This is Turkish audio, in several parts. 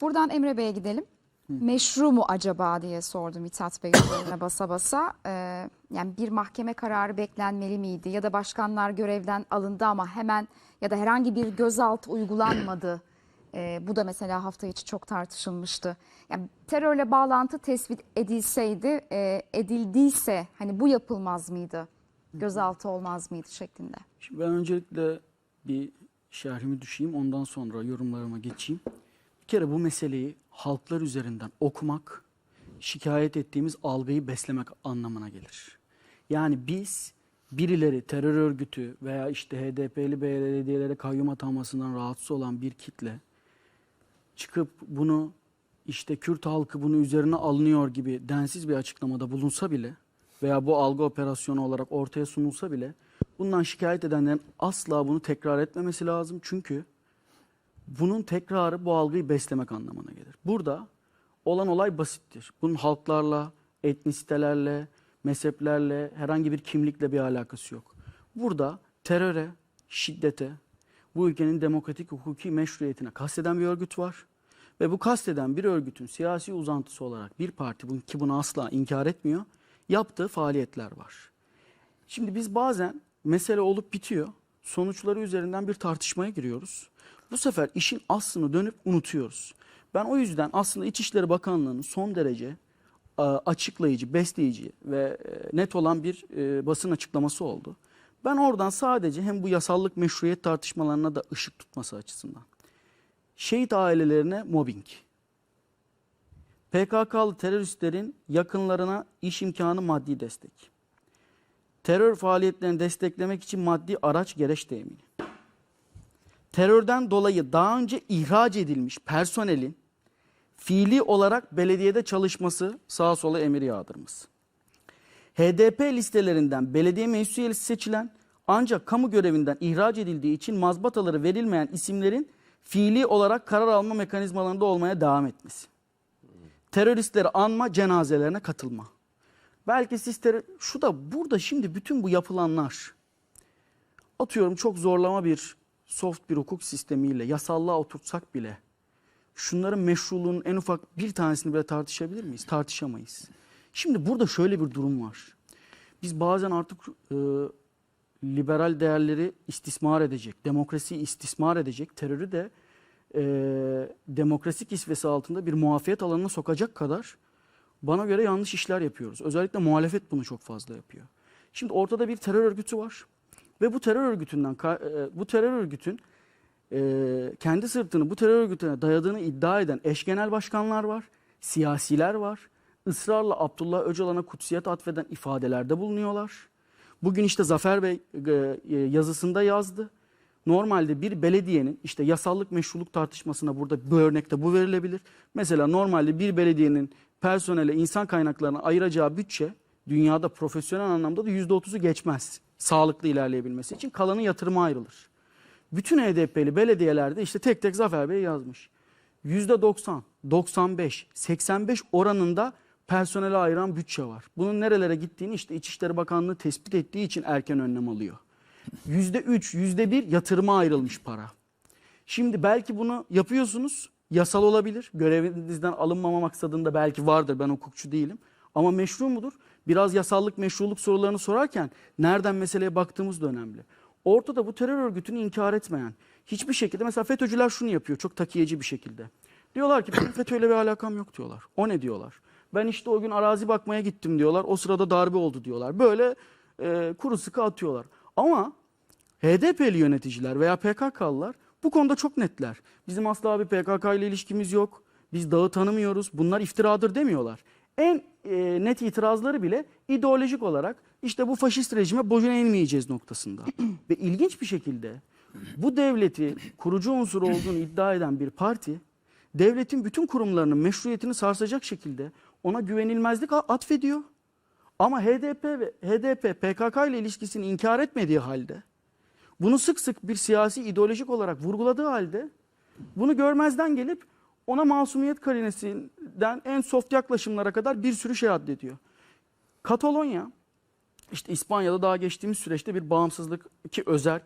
Buradan Emre Bey'e gidelim. Meşru mu acaba diye sordum Mithat Bey üzerine basa basa. Ee, yani bir mahkeme kararı beklenmeli miydi? Ya da başkanlar görevden alındı ama hemen ya da herhangi bir gözaltı uygulanmadı. Ee, bu da mesela hafta içi çok tartışılmıştı. Yani terörle bağlantı tespit edilseydi, e, edildiyse hani bu yapılmaz mıydı? Gözaltı olmaz mıydı şeklinde. Şimdi ben öncelikle bir şerhimi düşeyim ondan sonra yorumlarıma geçeyim. Kere bu meseleyi halklar üzerinden okumak, şikayet ettiğimiz algıyı beslemek anlamına gelir. Yani biz birileri terör örgütü veya işte HDP'li belediyelere kayyum atanmasından rahatsız olan bir kitle çıkıp bunu işte Kürt halkı bunu üzerine alınıyor gibi densiz bir açıklamada bulunsa bile veya bu algı operasyonu olarak ortaya sunulsa bile bundan şikayet edenlerin asla bunu tekrar etmemesi lazım. Çünkü bunun tekrarı bu algıyı beslemek anlamına gelir. Burada olan olay basittir. Bunun halklarla, etnisitelerle, mezheplerle, herhangi bir kimlikle bir alakası yok. Burada teröre, şiddete, bu ülkenin demokratik hukuki meşruiyetine kasteden bir örgüt var. Ve bu kasteden bir örgütün siyasi uzantısı olarak bir parti ki bunu asla inkar etmiyor, yaptığı faaliyetler var. Şimdi biz bazen mesele olup bitiyor. Sonuçları üzerinden bir tartışmaya giriyoruz. Bu sefer işin aslını dönüp unutuyoruz. Ben o yüzden aslında İçişleri Bakanlığı'nın son derece e, açıklayıcı, besleyici ve e, net olan bir e, basın açıklaması oldu. Ben oradan sadece hem bu yasallık meşruiyet tartışmalarına da ışık tutması açısından. Şehit ailelerine mobbing. PKK'lı teröristlerin yakınlarına iş imkanı maddi destek terör faaliyetlerini desteklemek için maddi araç gereç temini. Terörden dolayı daha önce ihraç edilmiş personelin fiili olarak belediyede çalışması sağa sola emir yağdırması. HDP listelerinden belediye meclis üyesi seçilen ancak kamu görevinden ihraç edildiği için mazbataları verilmeyen isimlerin fiili olarak karar alma mekanizmalarında olmaya devam etmesi. Teröristleri anma, cenazelerine katılma. Belki siz terör- şu da burada şimdi bütün bu yapılanlar atıyorum çok zorlama bir soft bir hukuk sistemiyle yasallığa oturtsak bile şunların meşruluğunun en ufak bir tanesini bile tartışabilir miyiz? Tartışamayız. Şimdi burada şöyle bir durum var. Biz bazen artık e, liberal değerleri istismar edecek, demokrasiyi istismar edecek, terörü de e, demokrasi kisvesi altında bir muafiyet alanına sokacak kadar bana göre yanlış işler yapıyoruz. Özellikle muhalefet bunu çok fazla yapıyor. Şimdi ortada bir terör örgütü var ve bu terör örgütünden ka- e, bu terör örgütün e, kendi sırtını bu terör örgütüne dayadığını iddia eden eş genel başkanlar var, siyasiler var. Israrla Abdullah Öcalan'a kutsiyet atfeden ifadelerde bulunuyorlar. Bugün işte Zafer Bey e, yazısında yazdı. Normalde bir belediyenin işte yasallık meşruluk tartışmasına burada bu örnekte bu verilebilir. Mesela normalde bir belediyenin personele insan kaynaklarına ayıracağı bütçe dünyada profesyonel anlamda da %30'u geçmez. Sağlıklı ilerleyebilmesi için kalanı yatırıma ayrılır. Bütün HDP'li belediyelerde işte tek tek Zafer Bey yazmış. %90, 95, 85 oranında personele ayıran bütçe var. Bunun nerelere gittiğini işte İçişleri Bakanlığı tespit ettiği için erken önlem alıyor. %3, %1 yatırıma ayrılmış para. Şimdi belki bunu yapıyorsunuz. Yasal olabilir. Görevinizden alınmama maksadında belki vardır. Ben hukukçu değilim. Ama meşru mudur? Biraz yasallık, meşruluk sorularını sorarken nereden meseleye baktığımız da önemli. Ortada bu terör örgütünü inkar etmeyen, hiçbir şekilde mesela FETÖ'cüler şunu yapıyor çok takiyeci bir şekilde. Diyorlar ki benim FETÖ'yle bir alakam yok diyorlar. O ne diyorlar? Ben işte o gün arazi bakmaya gittim diyorlar. O sırada darbe oldu diyorlar. Böyle e, kuru sıkı atıyorlar. Ama HDP'li yöneticiler veya PKK'lılar bu konuda çok netler. Bizim asla bir PKK ile ilişkimiz yok. Biz dağı tanımıyoruz. Bunlar iftiradır demiyorlar. En e, net itirazları bile ideolojik olarak işte bu faşist rejime boyun eğmeyeceğiz noktasında. Ve ilginç bir şekilde bu devleti kurucu unsur olduğunu iddia eden bir parti devletin bütün kurumlarının meşruiyetini sarsacak şekilde ona güvenilmezlik atfediyor. Ama HDP ve HDP PKK ile ilişkisini inkar etmediği halde bunu sık sık bir siyasi ideolojik olarak vurguladığı halde bunu görmezden gelip ona masumiyet karinesinden en soft yaklaşımlara kadar bir sürü şey addediyor. Katalonya işte İspanya'da daha geçtiğimiz süreçte bir bağımsızlık ki özerk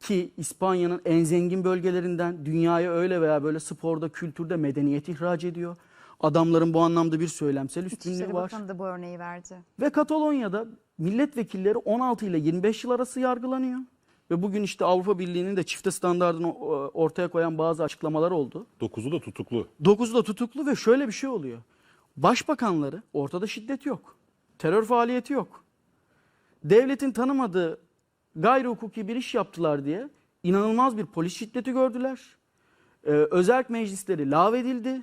ki İspanya'nın en zengin bölgelerinden dünyaya öyle veya böyle sporda, kültürde medeniyet ihraç ediyor. Adamların bu anlamda bir söylemsel üstünlüğü İçişleri var. Bakanı da bu örneği verdi. Ve Katalonya'da milletvekilleri 16 ile 25 yıl arası yargılanıyor. Ve bugün işte Avrupa Birliği'nin de çifte standartını e, ortaya koyan bazı açıklamalar oldu. 9'u da tutuklu. 9'u da tutuklu ve şöyle bir şey oluyor. Başbakanları ortada şiddet yok. Terör faaliyeti yok. Devletin tanımadığı gayri hukuki bir iş yaptılar diye inanılmaz bir polis şiddeti gördüler. Ee, özerk meclisleri lağvedildi.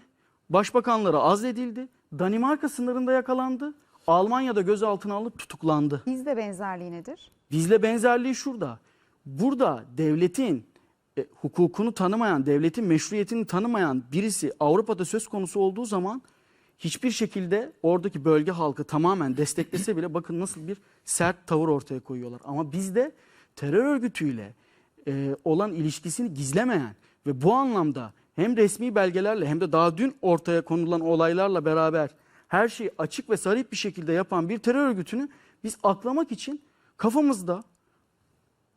Başbakanları azledildi. Danimarka sınırında yakalandı. Almanya'da gözaltına alıp tutuklandı. Bizde benzerliği nedir? Bizle benzerliği şurada. Burada devletin e, hukukunu tanımayan, devletin meşruiyetini tanımayan birisi Avrupa'da söz konusu olduğu zaman hiçbir şekilde oradaki bölge halkı tamamen desteklese bile bakın nasıl bir sert tavır ortaya koyuyorlar. Ama bizde terör örgütüyle e, olan ilişkisini gizlemeyen ve bu anlamda hem resmi belgelerle hem de daha dün ortaya konulan olaylarla beraber her şeyi açık ve sarih bir şekilde yapan bir terör örgütünü biz aklamak için kafamızda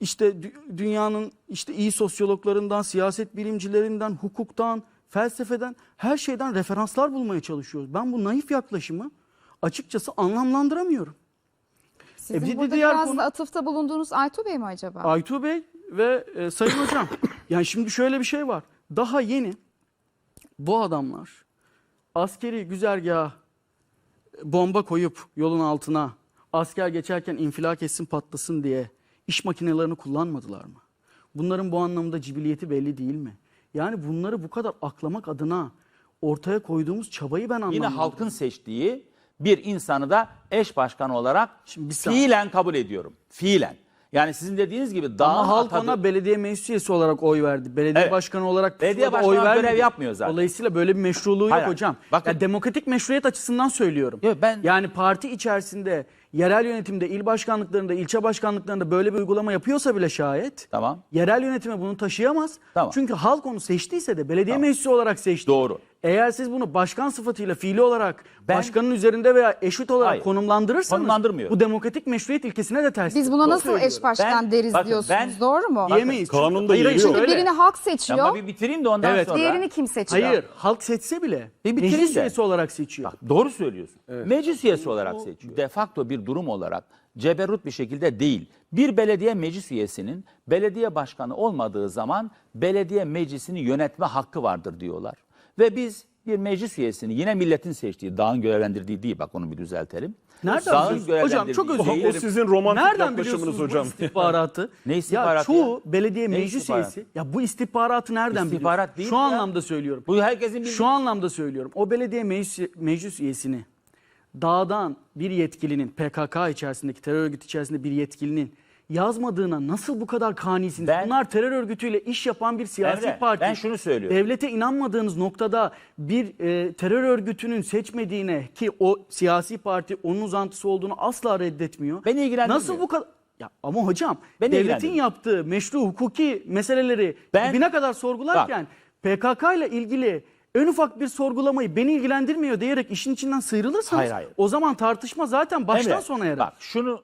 işte dü- dünyanın işte iyi sosyologlarından, siyaset bilimcilerinden, hukuktan, felsefeden her şeyden referanslar bulmaya çalışıyoruz. Ben bu naif yaklaşımı açıkçası anlamlandıramıyorum. Sizin bir de burada diğer biraz konu- atıfta bulunduğunuz Aytu Bey mi acaba? Aytu Bey ve e, Sayın Hocam. yani şimdi şöyle bir şey var. Daha yeni bu adamlar askeri güzergaha bomba koyup yolun altına asker geçerken infilak etsin patlasın diye iş makinelerini kullanmadılar mı? Bunların bu anlamda cibiliyeti belli değil mi? Yani bunları bu kadar aklamak adına ortaya koyduğumuz çabayı ben Yine anlamıyorum. halkın seçtiği bir insanı da eş başkan olarak Şimdi bir fiilen kabul ediyorum. Fiilen. Yani sizin dediğiniz gibi dağın Ama halk atadığı- ona belediye meclis üyesi olarak oy verdi. Belediye Evet. başkanı olarak Belediye pusulada başkanı oy görev vermedi. yapmıyor zaten. Dolayısıyla böyle bir meşruluğu yok Hayır, hayır. hocam. Bakın- Ya demokratik meşruiyet açısından söylüyorum. Yok, ben- Yani parti içerisinde yerel yönetimde, il başkanlıklarında, ilçe başkanlıklarında böyle bir uygulama yapıyorsa bile şayet Tamam. yerel yönetime bunu taşıyamaz. Tamam. Çünkü halk onu seçtiyse de belediye meclisi olarak seçti. Doğru. Eğer siz bunu başkan sıfatıyla fiili olarak Ben- başkanın üzerinde veya eşit olarak Hayır. konumlandırırsanız Konumlandırmıyor. bu demokratik meşruiyet ilkesine de ters. Biz buna nasıl eş başkan Ben- deriz bakın, diyorsunuz ben- doğru mu? Diyemeyiz. Çünkü- Kanunda yeri yok. şöyle. Birini halk seçiyor, Ama bir bitireyim de ondan Evet. sonra. diğerini kim seçiyor? Hayır, halk seçse bile Bir meclis de. üyesi olarak seçiyor. Bak doğru söylüyorsun. Meclis üyesi olarak seçiyor. De facto bir durum olarak ceberrut bir şekilde değil. Bir belediye meclis üyesinin belediye başkanı olmadığı zaman belediye meclisini yönetme hakkı vardır diyorlar. Ve biz bir meclis üyesini yine milletin seçtiği, dağın görevlendirdiği değil bak onu bir düzeltelim. Nereden Dağın biliyorsunuz? Hocam çok özür görevlendirdiği O dilerim. sizin romantik Nereden yaklaşımınız biliyorsunuz hocam. bu istihbaratı? Ne Ya istihbaratı çoğu ya? belediye Ne meclis istihbaratı? üyesi ya bu istihbaratı nereden İstihbarat biliyorsun? değil Şu ya. anlamda söylüyorum. Bu herkesin bildiği. Şu anlamda söylüyorum. O belediye meclis, meclis üyesini dağdan bir yetkilinin PKK içerisindeki terör örgütü içerisinde bir yetkilinin yazmadığına nasıl bu kadar kanisiniz? Ben- Bunlar terör örgütüyle iş yapan bir siyasi Emre, parti. ben şunu söylüyorum. Devlete inanmadığınız noktada bir e, terör örgütünün seçmediğine ki o siyasi parti onun uzantısı olduğunu asla reddetmiyor. Beni ilgilendirmiyor. Nasıl bu kadar ya ama hocam Beni devletin yaptığı meşru hukuki meseleleri Ben- dibine kadar sorgularken PKK ile ilgili en ufak bir sorgulamayı beni ilgilendirmiyor diyerek işin içinden sıyrılırsanız Hayır, hayır. o zaman tartışma zaten baştan Emre, sona erer. Bak şunu